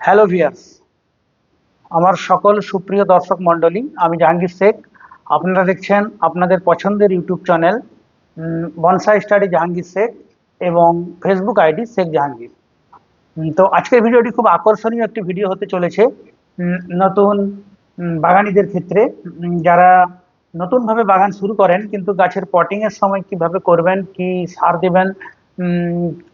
Hello viewers আমার সকল সুপ্রিয় দর্শক মণ্ডলী, আমি জাহাঙ্গীর শেখ। আপনারা দেখছেন আপনাদের পছন্দের YouTube channel bonsai study Jahangir Sheikh এবং ফেসবুক আইডি শেখ জাহাঙ্গীর। তো আজকের ভিডিওটি খুব আকর্ষণীয় একটি ভিডিও হতে চলেছে নতুন বাগানিদের ক্ষেত্রে। যারা নতুনভাবে বাগান শুরু করেন, কিন্তু গাছের পটিংয়ের সময় কীভাবে করবেন, কি সার দেবেন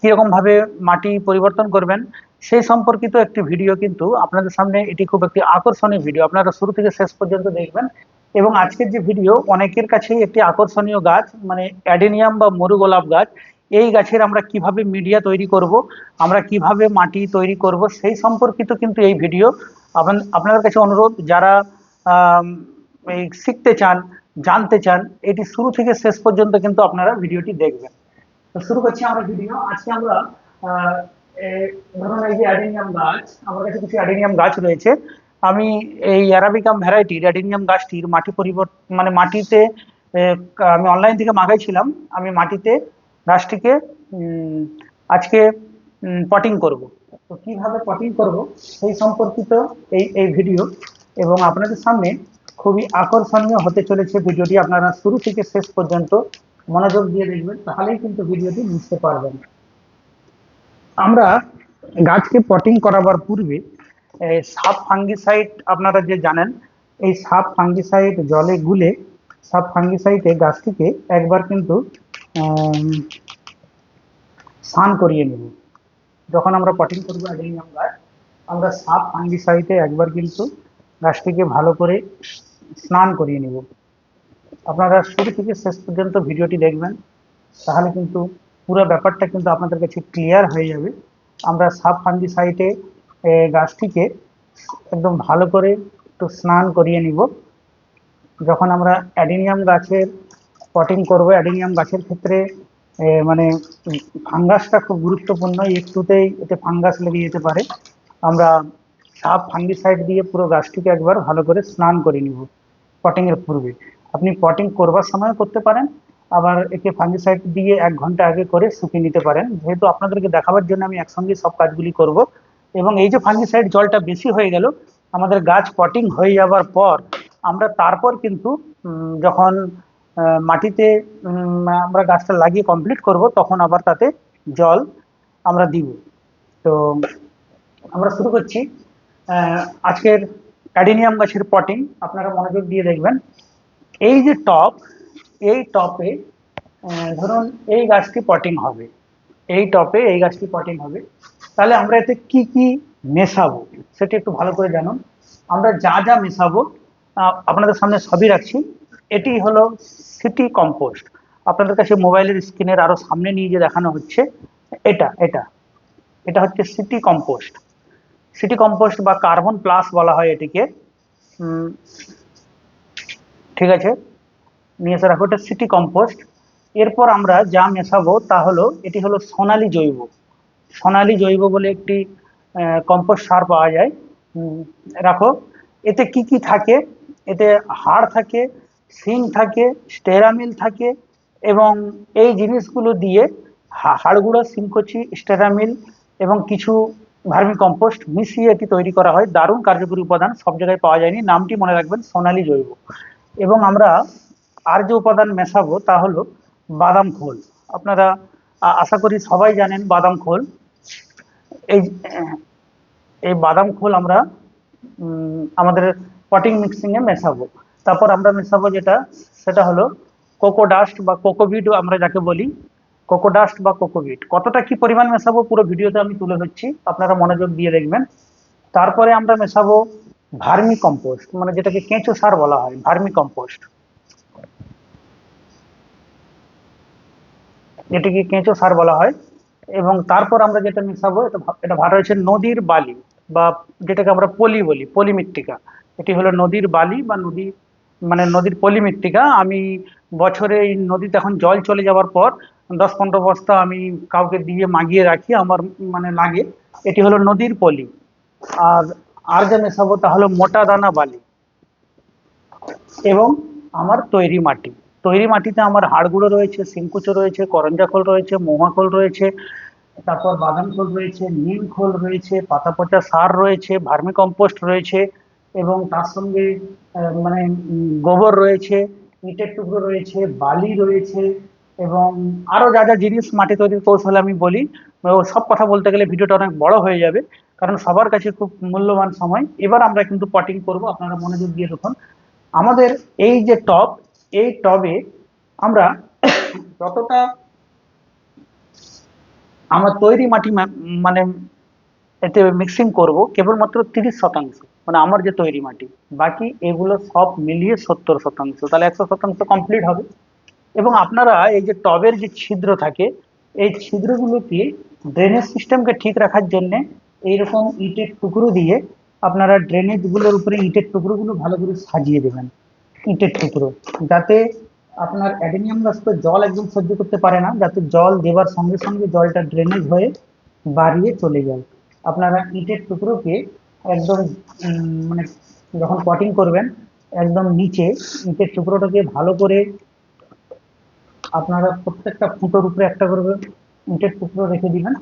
কীরকমভাবে মাটি পরিবর্তন করবেন সেই সম্পর্কিত একটি ভিডিও কিন্তু আপনাদের সামনে এটি খুব একটি আকর্ষণীয় ভিডিও আপনারা শুরু থেকে শেষ পর্যন্ত দেখবেন। এবং আজকের যে ভিডিও অনেকের কাছেই একটি আকর্ষণীয় গাছ মানে অ্যাডেনিয়াম বা মরু গোলাপ গাছ। এই গাছের আমরা কীভাবে মিডিয়া তৈরি করব, আমরা কীভাবে মাটি তৈরি করব, সেই সম্পর্কিত কিন্তু এই ভিডিও আপনাদের কাছে অনুরোধ, যারা এই শিখতে চান, জানতে চান, এটি শুরু থেকে শেষ পর্যন্ত কিন্তু আপনারা ভিডিওটি দেখবেন। শুরু করছি আমরা ভিডিও আজকে আমরা ধরুন এই যে অ্যাডেনিয়াম গাছ। আমার কাছে কিছু অ্যাডেনিয়াম গাছ রয়েছে। আমি এই অ্যারাবিকাম ভ্যারাইটির অ্যাডেনিয়াম গাছটির মাটি পরিবর্তন মানে মাটিতে আমি অনলাইন থেকে মাগাইছিলাম। আমি মাটিতে গাছটিকে আজকে পটিং করব। তো কীভাবে পটিং করব সেই সম্পর্কিত এই এই ভিডিও এবং আপনাদের সামনে খুবই আকর্ষণীয় হতে চলেছে ভিডিওটি। আপনারা শুরু থেকে শেষ পর্যন্ত মনোযোগ দিয়ে দেখবেন, তাহলেই কিন্তু ভিডিওটি বুঝতে পারবেন। আমরা গাছকে পটিং করাবার পূর্বে সাপ ফাঙ্গিসাইড আপনারা যে জানেন, এই সাপ ফাঙ্গিসাইড জলে গুলে সাপ ফাঙ্গিসাইডে গাছটিকে একবার কিন্তু স্নান করিয়ে নেব। যখন আমরা পটিং করব অ্যাডেনিয়াম গাছ আমরা সাপ ফাঙ্গিসাইডে একবার কিন্তু গাছটিকে ভালো করে স্নান করিয়ে নেব। আপনারা শুরু থেকে শেষ পর্যন্ত ভিডিওটি দেখবেন, তাহলে কিন্তু পুরো ব্যাপারটা কিন্তু আপনাদের কাছে ক্লিয়ার হয়ে যাবে। আমরা সাব ফাঙ্গিসাইডে গাছটিকে একদম ভালো করে একটু স্নান করিয়ে নিব। যখন আমরা অ্যাডিনিয়াম গাছের পটিং করব, অ্যাডিনিয়াম গাছের ক্ষেত্রে মানে ফাঙ্গাসটা খুব গুরুত্বপূর্ণ। একটুতেই এতে ফাঙ্গাস লেগে যেতে পারে। আমরা সাপ ফাঙ্গিসাইড দিয়ে পুরো গাছটিকে একবার ভালো করে স্নান করে নিব পটিংয়ের পূর্বে। আপনি পটিং করবার সময় করতে পারেন আবার একে ফাঙ্গিসাইড দিয়ে এক ঘণ্টা আগে করে শুকিয়ে নিতে পারেন। যেহেতু আপনাদেরকে দেখাবার জন্য আমি একসঙ্গে সব কাজগুলি করব। এবং এই যে ফাঙ্গিসাইড জলটা বেশি হয়ে গেল, আমাদের গাছ পটিং হয়ে যাওয়ার পর আমরা তারপর কিন্তু যখন মাটিতে আমরা গাছটা লাগিয়ে কমপ্লিট করব, তখন আবার তাতে জল আমরা দিব। তো আমরা শুরু করছি। আজকের অ্যাডিনিয়াম গাছের পটিং আপনারা মনোযোগ দিয়ে দেখবেন। এই যে টপ এই টপে ধরুন এই গাছটি পটিং হবে। এই টপে এই গাছটি পটিং হবে। তাহলে আমরা এতে কি কি মেশাবো? সেটা একটু ভালো করে জানুন। আমরা যা যা মেশাবো আপনাদের সামনে সবই রাখছি। এটি হলো সিটি কম্পোস্ট আপনাদের কাছে মোবাইলের স্ক্রিনের আরও সামনে নিয়ে যে দেখানো হচ্ছে। এটা এটা। এটা হচ্ছে সিটি কম্পোস্ট সিটি কম্পোস্ট বা কার্বন প্লাস বলা হয় এটিকে। ঠিক আছে? নিয়ে এসে রাখো এটা সিটি কম্পোস্ট এরপর আমরা যা মেশাবো তা হলো, এটি হলো সোনালী জৈব। সোনালী জৈব বলে একটি কম্পোস্ট সার পাওয়া যায়। রাখো। এতে কি কি থাকে? এতে হাড় থাকে, শিং থাকে, স্টেরামিল থাকে এবং এই জিনিসগুলো দিয়ে হাড়গুঁড়ো শিংকচি স্টেরামিল এবং কিছু ভার্মি কম্পোস্ট মিশিয়ে এটি তৈরি করা হয়। দারুণ কার্যকরী উপাদান, সব জায়গায় পাওয়া যায়নি। নামটি মনে রাখবেন সোনালী জৈব। এবং আমরা আর যে উপাদান মেশাবো তা হলো বাদাম খোল। আপনারা আশা করি সবাই জানেন বাদাম খোল। এই এই বাদাম খোল আমরা আমাদের পটিং মিক্সিংয়ে মেশাবো। তারপর আমরা মেশাবো যেটা, সেটা হলো কোকো ডাস্ট বা কোকোবিট আমরা যাকে বলি। কোকো ডাস্ট বা কোকোবিট কতটা কি পরিমাণ মেশাবো পুরো ভিডিওতে আমি তুলে ধরছি, আপনারা মনোযোগ দিয়ে দেখবেন। তারপরে আমরা মেশাবো ভার্মি কম্পোস্ট মানে যেটাকে কেঁচো সার বলা হয়, ভার্মি কম্পোস্ট। যেটিকে কেঁচো সার বলা হয়। এবং তারপর আমরা যেটা মেশাবো, এটা এটা ভাড়া রয়েছে নদীর বালি বা যেটাকে আমরা পলি বলি পলি মৃত্তিকা এটি হলো নদীর বালি বা নদী মানে নদীর পলি মৃত্তিকা আমি বছরে এই নদীতে এখন জল চলে যাওয়ার পর দশ পনেরো বস্তা আমি কাউকে দিয়ে মাগিয়ে রাখি, আমার মানে লাগে। এটি হলো নদীর পলি। আর আর যা মেশাবো তা হলো মোটা দানা বালি এবং আমার তৈরি মাটি। তৈরি মাটিতে আমার হাড়গুঁড়ো রয়েছে সিংকুচো রয়েছে করঞ্জাখোল রয়েছে মহাখোল রয়েছে, তারপর বাদাম খোল রয়েছে, নিম খোল রয়েছে পাতা পচা সার রয়েছে ভার্মি কম্পোস্ট রয়েছে এবং তার সঙ্গে মানে গোবর রয়েছে, ইটের টুকরো রয়েছে, বালি রয়েছে এবং আরও যা যা জিনিস মাটি তৈরির কৌশলে আমি বলি সব কথা বলতে গেলে ভিডিওটা অনেক বড় হয়ে যাবে কারণ সবার কাছে খুব মূল্যবান সময়। এবার আমরা কিন্তু পটিং করব, আপনারা মনোযোগ দিয়ে দেখুন। আমাদের এই যে টব এই টবে আমরা যতটা আমার তৈরি মাটি মানে এতে মিক্সিং করব কেবলমাত্র তিরিশ শতাংশ। মানে আমার যে তৈরি মাটি, বাকি এগুলো সব মিলিয়ে সত্তর শতাংশ। তাহলে একশো শতাংশ কমপ্লিট হবে। এবং আপনারা এই যে টবের যে ছিদ্র থাকে, এই ছিদ্রগুলোকে ড্রেনেজ সিস্টেমকে ঠিক রাখার জন্য এইরকম ইটের টুকরো দিয়ে আপনারা ড্রেনেজগুলোর উপরে ইটের টুকরোগুলো ভালো করে সাজিয়ে দেবেন। ইটের টুকরো, যাতে আপনার অ্যাডেনিয়াম গাছ তো জল একদম সহ্য করতে পারে না, যাতে জল দেওয়ার সঙ্গে সঙ্গে জলটা ড্রেনেজ হয়ে বাড়িয়ে চলে যায়। আপনারা ইটের টুকরোকে একদম মানে যখন পটিং করবেন, একদম নিচে ইটের টুকরোটাকে ভালো করে আপনারা প্রত্যেকটা ফুটোর উপরে একটা করে ইটের টুকরো রেখে দিবেন।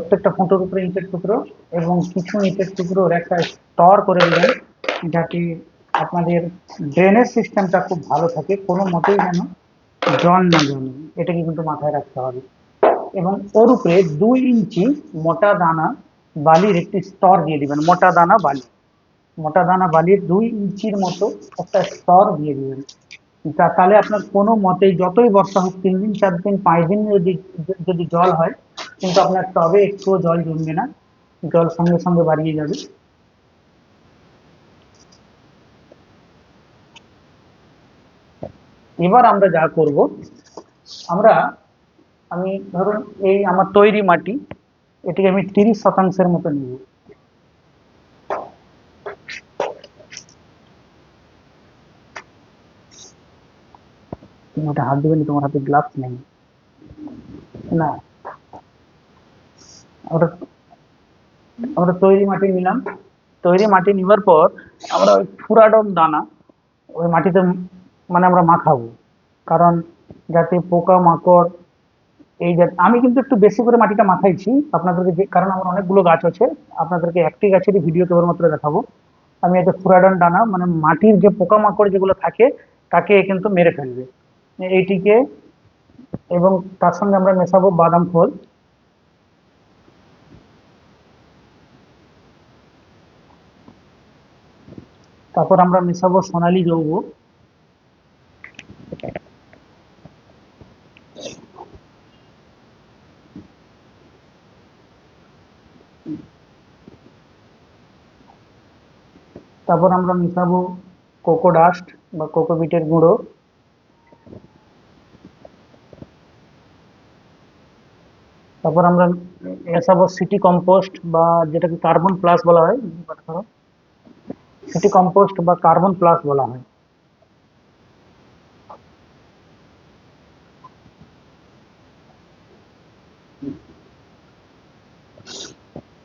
প্রত্যেকটা ফুটোর উপরে ইটের টুকরো এবং কিছু ইটের টুকরোর একটা স্তর করে দিবেন, যাতে আপনাদের ড্রেনেজ সিস্টেমটা খুব ভালো থাকে, কোনো মতেই যেন জল না জমে। এটাকে কিন্তু মাথায় রাখতে হবে। এবং ওর উপরে দুই ইঞ্চি মোটা দানা বালির একটি স্তর দিয়ে দিবেন, মোটা দানা বালি। মোটা দানা বালির দুই ইঞ্চির মতো একটা স্তর দিয়ে দিবেন। তাহলে আপনার কোনো মতেই যতই বর্ষা হোক, তিন দিন, চার দিন, পাঁচ দিন যদি যদি জল হয় কিন্তু আপনার টবে একটুও জল জমবে না, জল সঙ্গে সঙ্গে বাড়িয়ে যাবে। এবার আমরা যা করব, আমরা, আমি ধরুন এই আমার তৈরি মাটি, এটিকে আমি তিরিশ শতাংশের মতো নিব। তুমি ওটা হাত দেবে না তোমার হাতে গ্লাভস নেই। না। ওটা আমরা তৈরি মাটি নিলাম। তৈরি মাটি নেওয়ার পর আমরা ওই ফুরাডন দানা, ওই মাটিতে মানে আমরা মাখাবো। কারণ যাতে পোকা, মাকড়, এই যে আমি কিন্তু একটু বেশি করে মাটিটা মাখাইছি। আপনাদেরকে যে কারণ আমার অনেকগুলো গাছ আছে। আপনাদেরকে একটি গাছেরই ভিডিও কেবলমাত্র দেখাবো। আমি এতে ফুরাডন ডানা মানে মাটির যে পোকামাকড় যেগুলো থাকে, তাকে কিন্তু মেরে ফেলবে। এইটিকে এবং তার সঙ্গে আমরা মেশাবো বাদাম খোল। তারপর আমরা মেশাবো সোনালি যৌগ তারপর আমরা মিশাবো কোকো ডাস্ট বা কোকোপিটের গুঁড়ো তারপর আমরা মেশাবো সিটি কম্পোস্ট বা যেটাকে কার্বন প্লাস বলা হয় সিটি কম্পোস্ট বা কার্বন প্লাস বলা হয়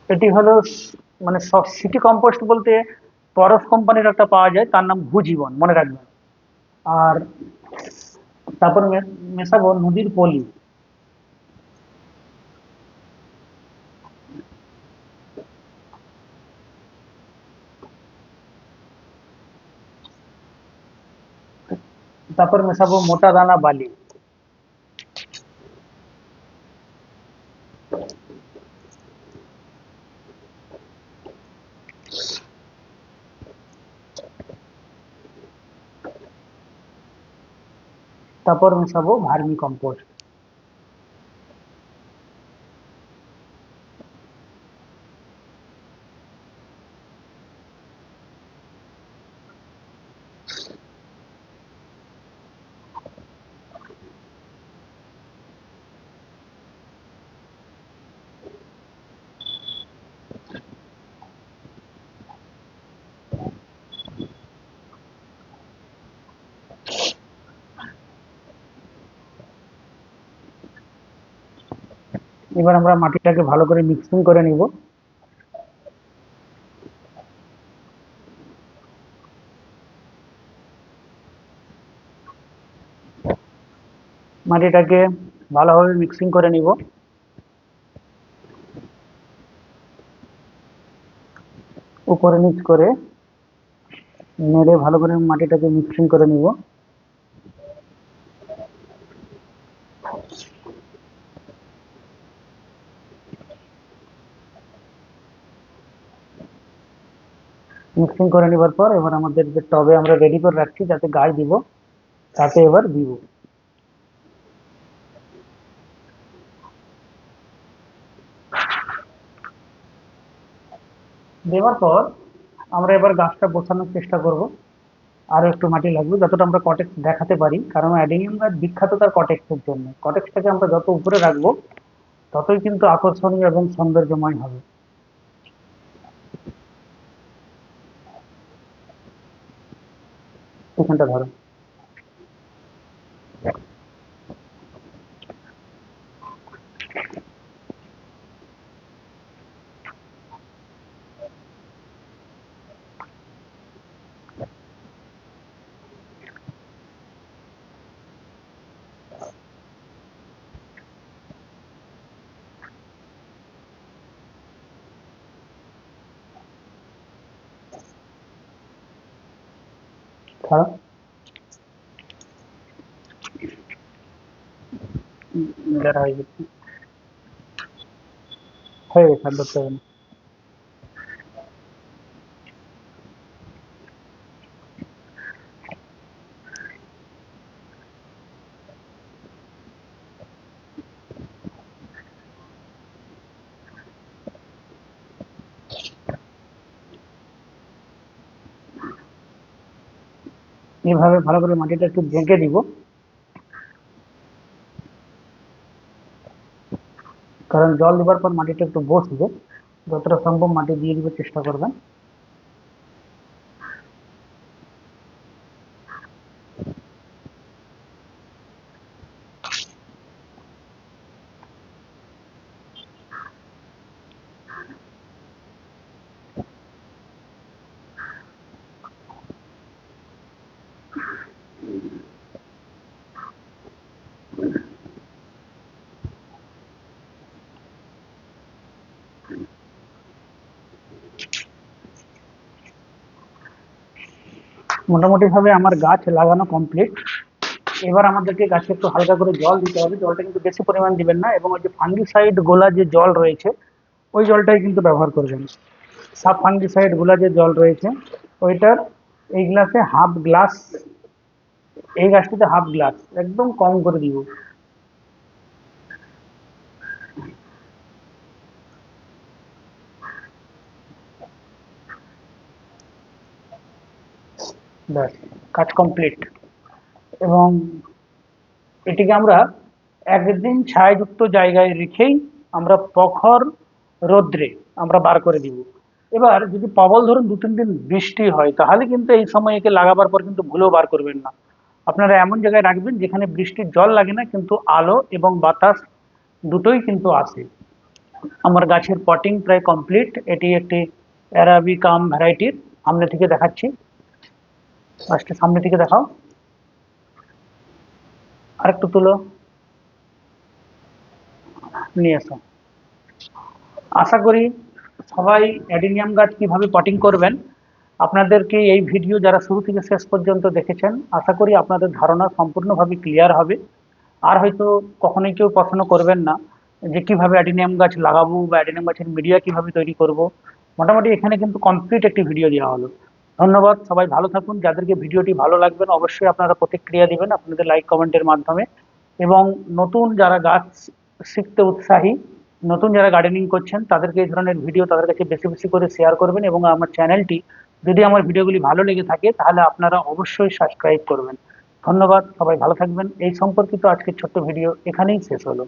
এটি হলো স- মানে সব সিটি কম্পোস্ট বলতে পরশ কোম্পানির একটা পাওয়া যায় তার নাম ভূজীবন মনে রাখবেন আর তারপর মে- মেশাবো নদীর পলি তারপর মেশাবো মোটা দানা বালি তারপর মেশাবো ভার্মি কম্পোস্ট এবার আমরা মাটিটাকে ভালো করে মিক্সিং করে নিব। মাটিটাকে ভালোভাবে মিক্সিং করে নিব। উপরে নিচ করে নেড়ে ভালো করে মাটিটাকে মিক্সিং করে নিব। মিক্সিং করে নেবার পর এবার আমাদের যে টবে আমরা রেডি করে রাখছি, যাতে গাছ দিব, তাতে এবার দিব। দেওয়ার পর আমরা এবার গাছটা বসানোর চেষ্টা করব। আরও একটু মাটি লাগবে, যতটা আমরা কটেক্স দেখাতে পারি, কারণ অ্যাডেনিয়াম গাছ বিখ্যাত তার কটেক্সের জন্য। কটেক্সটাকে আমরা যত উপরে রাখব, ততই কিন্তু আকর্ষণীয় এবং সৌন্দর্যময় হবে। এখানটা ধরো। ছাড়ো বেড়া হয়ে গেছে হয়ে গেছে আর ধরতে হবে না এইভাবে ভালো করে মাটিটা একটু ঢেকে দিব। কারণ জল দেওয়ার পর মাটিটা একটু বসবে। যতটা সম্ভব মাটি দিয়ে দিবার চেষ্টা করবেন। মোটামুটি ভাবে আমার গাছ লাগানো কমপ্লিট এবার আমাদেরকে গাছে একটু হালকা করে জল দিতে হবে। জলটা কিন্তু বেশি পরিমাণ দিবেন না এবং ওই যে ফাঙ্গিসাইড গোলা যে জল রয়েছে, ওই জলটাই কিন্তু ব্যবহার করবেন। সাব ফাঙ্গিসাইড গোলা যে জল রয়েছে, ওইটার এই গ্লাসে হাফ গ্লাস এই গাছটিতে হাফ গ্লাস একদম কম করে দিব। ব্যাস, কাজ কমপ্লিট এবং এটিকে আমরা একদিন ছায়াযুক্ত জায়গায় রেখেই আমরা প্রখর রৌদ্রে আমরা বার করে দিব। এবার যদি প্রবল ধরুন দু তিন দিন বৃষ্টি হয়, তাহলে কিন্তু এই সময় একে লাগাবার পর কিন্তু ভুলেও বার করবেন না। আপনারা এমন জায়গায় রাখবেন যেখানে বৃষ্টির জল লাগে না, কিন্তু আলো এবং বাতাস দুটোই কিন্তু আসে আমার গাছের পটিং প্রায় কমপ্লিট এটি একটি অ্যারাবিকাম ভ্যারাইটির সামনে থেকে দেখাচ্ছি। ফার্স্টে সামনে থেকে দেখাও। আরেকটু তুলো। নিয়ে এসো। আশা করি সবাই অ্যাডিনিয়াম গাছ কীভাবে পটিং করবেন, আপনাদেরকে এই ভিডিও যারা শুরু থেকে শেষ পর্যন্ত দেখেছেন, আশা করি আপনাদের ধারণা সম্পূর্ণভাবে ক্লিয়ার হবে। আর হয়তো কখনোই কেউ প্রশ্ন করবেন না যে কীভাবে অ্যাডিনিয়াম গাছ লাগাবো বা অ্যাডিনিয়াম গাছের মিডিয়া কীভাবে তৈরি করব। মোটামুটি এখানে কিন্তু কমপ্লিট একটি ভিডিও দেওয়া হলো। ধন্যবাদ, সবাই ভালো থাকুন। যাদেরকে ভিডিওটি ভালো লাগবেন অবশ্যই আপনারা প্রতিক্রিয়া দিবেন আপনাদের লাইক কমেন্টের মাধ্যমে। এবং নতুন যারা গাছ শিখতে উৎসাহী, নতুন যারা গার্ডেনিং করছেন, তাদেরকে এই ধরনের ভিডিও তাদের কাছে বেশি বেশি করে শেয়ার করবেন এবং আমার চ্যানেলটি যদি আমার ভিডিওগুলি ভালো লেগে থাকে, তাহলে আপনারা অবশ্যই সাবস্ক্রাইব করবেন। ধন্যবাদ, সবাই ভালো থাকবেন। এই সম্পর্কিত আজকের ছোট্ট ভিডিও এখানেই শেষ হলো।